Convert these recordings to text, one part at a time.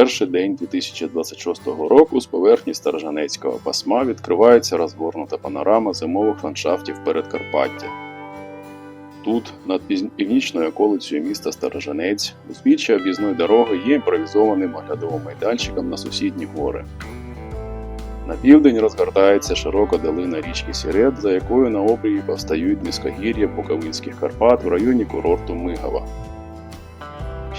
перший день 2026 року з поверхні Старожанецького пасма відкривається розгорнута панорама зимових ландшафтів Передкарпаття. Тут, над північною околицею міста Старожанець, узбіччя об'їзної дороги є імпровізованим оглядовим майданчиком на сусідні гори. На південь розгортається широка долина річки Сірет, за якою на обрії повстають низькогір'я Буковинських Карпат в районі курорту Мигова.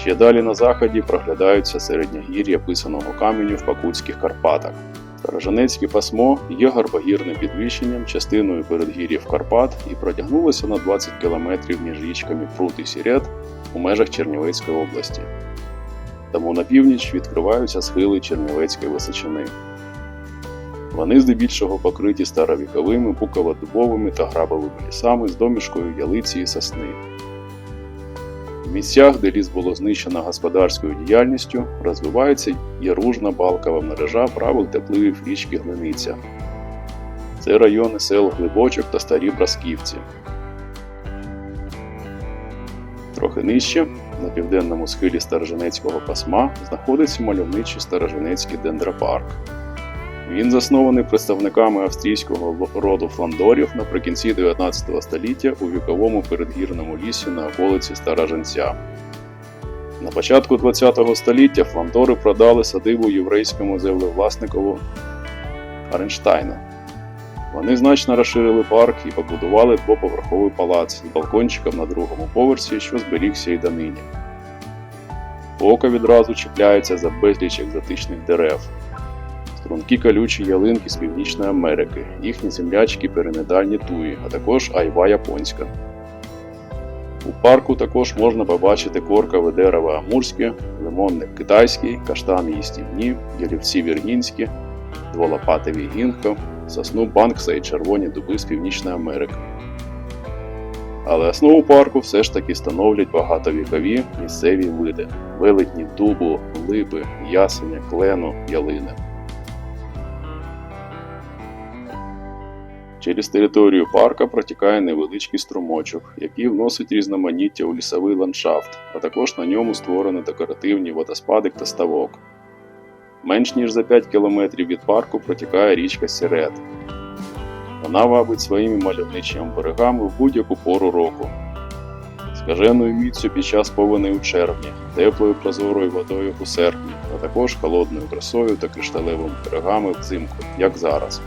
Ще далі на заході проглядаються середньогір'я писаного каменю в Пакутських Карпатах. Старожанецьке пасмо є гарбогірним підвищенням частиною передгір'їв Карпат і протягнулося на 20 км між річками Прут і Сірет у межах Чернівецької області. Тому на північ відкриваються схили Чернівецької височини. Вони здебільшого покриті старовіковими буково-дубовими та грабовими лісами з домішкою ялиці і сосни. В місцях, де ліс було знищено господарською діяльністю, розвивається яружна балкова мережа правил тепливів річки Глиниця. Це райони сел Глибочок та Старі Брасківці. Трохи нижче, на південному схилі Староженецького пасма, знаходиться мальовничий Староженецький дендропарк. Він заснований представниками австрійського роду фландорів наприкінці 19 століття у віковому передгірному лісі на околиці Староженця. На початку 20 століття фландори продали садибу єврейському землевласникову Аренштайну. Вони значно розширили парк і побудували двоповерховий палац з балкончиком на другому поверсі, що зберігся й донині. Око відразу чіпляється за безліч екзотичних дерев, стрункі колючі ялинки з Північної Америки, їхні землячки перенедальні туї, а також айва японська. У парку також можна побачити коркове дерево амурське, лимонник китайський, каштани їстівні, ялівці віргінські, дволопатові гінко, сосну банкса і червоні дуби з Північної Америки. Але основу парку все ж таки становлять багатовікові місцеві види велетні дубу, липи, ясеня, клену, ялини. Через територію парка протікає невеличкий струмочок, який вносить різноманіття у лісовий ландшафт, а також на ньому створено декоративні водоспадик та ставок. Менш ніж за 5 кілометрів від парку протікає річка Сірет. Вона вабить своїми мальовничими берегами в будь-яку пору року. Скаженою міцю під час повені у червні, теплою прозорою водою у серпні, а також холодною красою та кришталевими берегами взимку, як зараз.